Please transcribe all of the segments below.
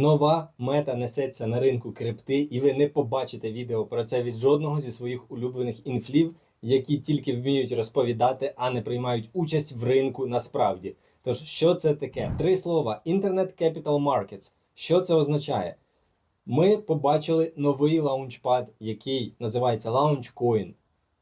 Нова мета несеться на ринку крипти, і ви не побачите відео про це від жодного зі своїх улюблених інфлів, які тільки вміють розповідати, а не приймають участь в ринку насправді. Тож, що це таке? Три слова: Internet Capital Markets. Що це означає? Ми побачили новий лаунчпад, який називається LaunchCoin,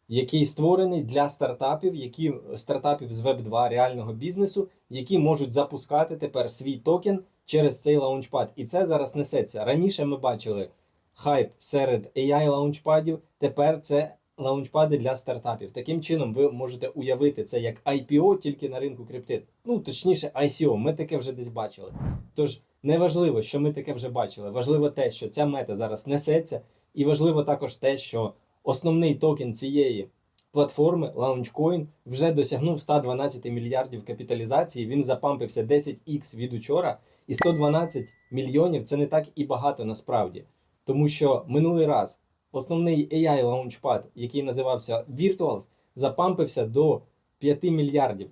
який створений для стартапів, які стартапів з Web 2 реального бізнесу, які можуть запускати тепер свій токен через цей лаунчпад. І це зараз несеться. Раніше ми бачили хайп серед AI лаунчпадів, тепер це лаунчпади для стартапів. Таким чином, ви можете уявити це як IPO тільки на ринку крипти. Ну точніше, ICO. Ми таке вже десь бачили. Тож не важливо, що ми таке вже бачили. Важливо те, що ця мета зараз несеться, і важливо також те, що основний токен цієї платформи LaunchCoin вже досягнув 112 мільярдів капіталізації. Він запампився 10x від учора, і 112 мільйонів це не так і багато насправді. Тому що минулий раз основний AI лаунчпад, який називався Virtuals, запампився до 5 мільярдів.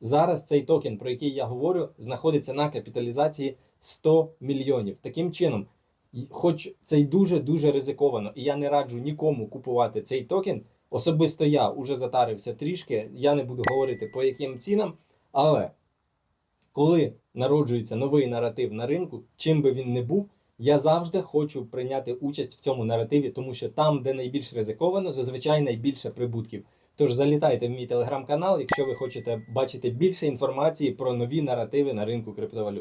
Зараз цей токен, про який я говорю, знаходиться на капіталізації 100 мільйонів. Таким чином, хоч це й дуже-дуже ризиковано, і я не раджу нікому купувати цей токен. Особисто я уже затарився трішки, я не буду говорити по яким цінам, але коли народжується новий наратив на ринку, чим би він не був, я завжди хочу прийняти участь в цьому наративі, тому що там, де найбільш ризиковано, зазвичай найбільше прибутків. Тож залітайте в мій телеграм-канал, якщо ви хочете бачити більше інформації про нові наративи на ринку криптовалют.